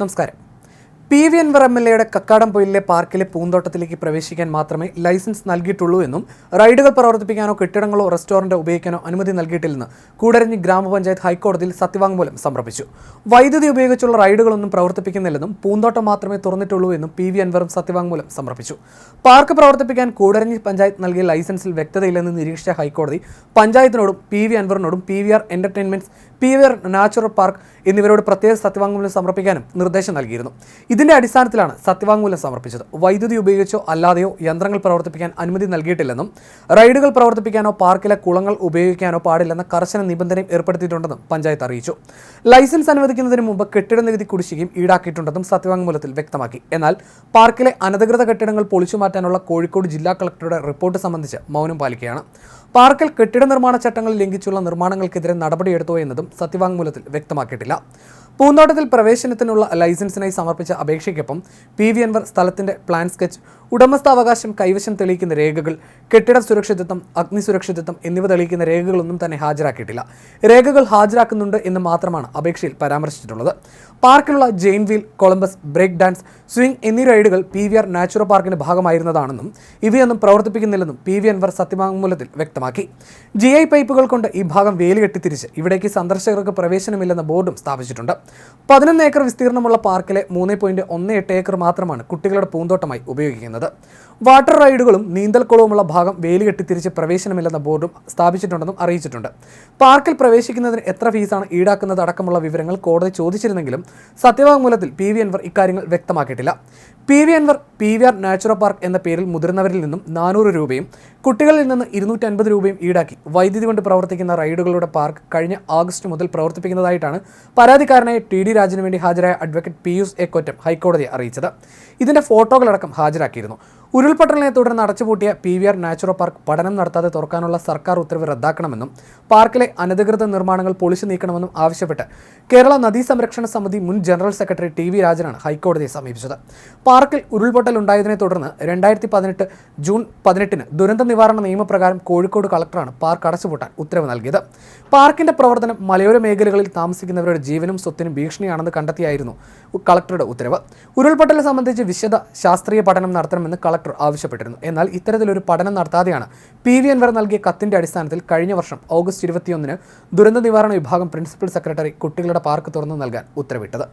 നമസ്കാരം P V Anvar M L എയുടെ പാർക്കിലെ പൂന്തോട്ടത്തിലേക്ക് പ്രവേശിക്കാൻ മാത്രമേ ലൈസൻസ് നൽകിയിട്ടുള്ളൂ എന്നും റൈഡുകൾ പ്രവർത്തിപ്പിക്കാനോ കെട്ടിടങ്ങളോ റെസ്റ്റോറന്റ് ഉപയോഗിക്കാനോ അനുമതി നൽകിയിട്ടില്ലെന്ന് കൂടരഞ്ഞി ഗ്രാമപഞ്ചായത്ത് ഹൈക്കോടതിയിൽ സത്യവാങ്മൂലം സമർപ്പിച്ചു. വൈദ്യുതി ഉപയോഗിച്ചുള്ള റൈഡുകളൊന്നും പ്രവർത്തിപ്പിക്കുന്നില്ലെന്നും പൂന്തോട്ടം മാത്രമേ തുറന്നിട്ടുള്ളൂ എന്നും പി വി അൻവറും സത്യവാങ്മൂലം സമർപ്പിച്ചു. പാർക്ക് പ്രവർത്തിപ്പിക്കാൻ കൂടരഞ്ഞി പഞ്ചായത്ത് നൽകിയ ലൈസൻസിൽ വ്യക്തതയില്ലെന്ന് നിരീക്ഷിച്ച ഹൈക്കോടതി പഞ്ചായത്തിനോടും P V അൻവറിനോടും P V R entertainments P V R natural park എന്നിവരോട് പ്രത്യേക സത്യവാങ്മൂലം സമർപ്പിക്കാനും നിർദ്ദേശം നൽകിയിരുന്നു. ഇതിന്റെ അടിസ്ഥാനത്തിലാണ് സത്യവാങ്മൂലം സമർപ്പിച്ചത്. വൈദ്യുതി ഉപയോഗിച്ചോ അല്ലാതെയോ യന്ത്രങ്ങൾ പ്രവർത്തിപ്പിക്കാൻ അനുമതി നൽകിയിട്ടില്ലെന്നും റൈഡുകൾ പ്രവർത്തിപ്പിക്കാനോ പാർക്കിലെ കുളങ്ങൾ ഉപയോഗിക്കാനോ പാടില്ലെന്ന കർശന നിബന്ധനയും ഏർപ്പെടുത്തിയിട്ടുണ്ടെന്നും പഞ്ചായത്ത് അറിയിച്ചു. ലൈസൻസ് അനുവദിക്കുന്നതിന് മുമ്പ് കെട്ടിട നികുതി കുടിശ്ശികയും ഈടാക്കിയിട്ടുണ്ടെന്നും സത്യവാങ്മൂലത്തിൽ വ്യക്തമാക്കി. എന്നാൽ പാർക്കിലെ അനധികൃത കെട്ടിടങ്ങൾ പൊളിച്ചു മാറ്റാനുള്ള കോഴിക്കോട് ജില്ലാ കളക്ടറുടെ റിപ്പോർട്ട് സംബന്ധിച്ച് മൗനം പാലിക്കുകയാണ്. പാർക്കിൽ കെട്ടിട നിർമ്മാണ ചട്ടങ്ങൾ ലംഘിച്ചുള്ള നിർമ്മാണങ്ങൾക്കെതിരെ നടപടിയെടുത്തോ എന്നതും സത്യവാങ്മൂലത്തിൽ വ്യക്തമാക്കിയിട്ടില്ല. പൂന്തോട്ടത്തിൽ പ്രവേശനത്തിനുള്ള ലൈസൻസിനായി സമർപ്പിച്ച അപേക്ഷയ്ക്കൊപ്പം പി വി അൻവർ സ്ഥലത്തിന്റെ പ്ലാൻ സ്കെച്ച് ഉടമസ്ഥാവകാശം കൈവശം തെളിയിക്കുന്ന രേഖകൾ കെട്ടിട സുരക്ഷിതത്വം അഗ്നി സുരക്ഷിതത്വം എന്നിവ തെളിയിക്കുന്ന രേഖകളൊന്നും തന്നെ ഹാജരാക്കിയിട്ടില്ല. രേഖകൾ ഹാജരാക്കുന്നുണ്ട് എന്ന് മാത്രമാണ് അപേക്ഷയിൽ പരാമർശിച്ചിട്ടുള്ളത്. പാർക്കിലുള്ള giant wheel Columbus break dance swing എന്നീ റൈഡുകൾ പി വി ആർ നാച്ചുറൽ പാർക്കിന്റെ ഭാഗമായിരുന്നതാണെന്നും ഇവയൊന്നും പ്രവർത്തിപ്പിക്കുന്നില്ലെന്നും പി വി അൻവർ സത്യവാങ്മൂലത്തിൽ വ്യക്തമാക്കി. ജി ഐ പൈപ്പുകൾ കൊണ്ട് ഈ ഭാഗം വേലി കെട്ടിത്തിരിച്ച് ഇവിടേക്ക് സന്ദർശകർക്ക് പ്രവേശനമില്ലെന്ന ബോർഡും സ്ഥാപിച്ചിട്ടുണ്ട്. പതിനൊന്ന് ഏക്കർ വിസ്തീർണമുള്ള പാർക്കിലെ മൂന്ന് ഏക്കർ മാത്രമാണ് കുട്ടികളുടെ പൂന്തോട്ടമായി ഉപയോഗിക്കുന്നത്. വാട്ടർ റൈഡുകളും നീന്തൽക്കുളവുമുള്ള ഭാഗം വേലി തിരിച്ച് പ്രവേശനമില്ലെന്ന ബോർഡും സ്ഥാപിച്ചിട്ടുണ്ടെന്നും അറിയിച്ചിട്ടുണ്ട്. പാർക്കിൽ പ്രവേശിക്കുന്നതിന് എത്ര ഫീസാണ് ഈടാക്കുന്നത് അടക്കമുള്ള വിവരങ്ങൾ കോടതി ചോദിച്ചിരുന്നെങ്കിലും സത്യവാങ്മൂലത്തിൽ പി വി അൻവർ ഇക്കാര്യങ്ങൾ വ്യക്തമാക്കിയിട്ടില്ല. P V Anvar P V R natural park എന്ന പേരിൽ മുതിർന്നവരിൽ നിന്നും നാനൂറ് രൂപയും കുട്ടികളിൽ നിന്ന് ഇരുന്നൂറ്റി അൻപത് രൂപയും ഈടാക്കി വൈദ്യുതി കൊണ്ട് പ്രവർത്തിക്കുന്ന റൈഡുകളുടെ പാർക്ക് കഴിഞ്ഞ ആഗസ്റ്റ് മുതൽ പ്രവർത്തിപ്പിക്കുന്നതായിട്ടാണ് പരാതിക്കാരനായ ടി ഡി രാജന് വേണ്ടി ഹാജരായ അഡ്വക്കേറ്റ് പിയൂസ് എ കൊറ്റം ഹൈക്കോടതിയെ അറിയിച്ചത്. ഇതിന്റെ ഫോട്ടോകളടക്കം ഹാജരാക്കിയിരുന്നു. ഉരുൾപൊട്ടലിനെ തുടർന്ന് അടച്ചുപൂട്ടിയ P V R natural park പഠനം നടത്താതെ തുറക്കാനുള്ള സർക്കാർ ഉത്തരവ് റദ്ദാക്കണമെന്നും പാർക്കിലെ അനധികൃത നിർമ്മാണങ്ങൾ പൊളിച്ചു നീക്കണമെന്നും ആവശ്യപ്പെട്ട് കേരള നദീ സംരക്ഷണ സമിതി മുൻ ജനറൽ സെക്രട്ടറി ടി വി രാജനാണ് ഹൈക്കോടതിയെ സമീപിച്ചത്. പാർക്കിൽ ഉരുൾപൊട്ടൽ ഉണ്ടായതിനെ തുടർന്ന് രണ്ടായിരത്തി പതിനെട്ട് ജൂൺ പതിനെട്ടിന് ദുരന്ത നിവാരണ നിയമപ്രകാരം കോഴിക്കോട് കളക്ടറാണ് പാർക്ക് അടച്ചുപൂട്ടാൻ ഉത്തരവ് നൽകിയത്. പാർക്കിന്റെ പ്രവർത്തനം മലയോര മേഖലകളിൽ താമസിക്കുന്നവരുടെ ജീവനും സ്വത്തിനും ഭീഷണിയാണെന്ന് കണ്ടെത്തിയായിരുന്നു കളക്ടറുടെ ഉത്തരവ്. ഉരുൾപൊട്ടൽ സംബന്ധിച്ച് വിശദ ശാസ്ത്രീയ പഠനം നടത്തണമെന്ന് കളക്ടർ ആവശ്യപ്പെട്ടിരുന്നു. എന്നാൽ ഇത്തരത്തിലൊരു പഠനം നടത്താതെയാണ് പി വി അൻവർ നൽകിയ കത്തിന്റെ അടിസ്ഥാനത്തിൽ കഴിഞ്ഞ വർഷം ഓഗസ്റ്റ് ഇരുപത്തിയൊന്നിന് ദുരന്ത നിവാരണ വിഭാഗം പ്രിൻസിപ്പൽ സെക്രട്ടറി കുട്ടികളുടെ പാർക്ക് തുറന്നു നൽകാൻ ഉത്തരവിട്ടത്.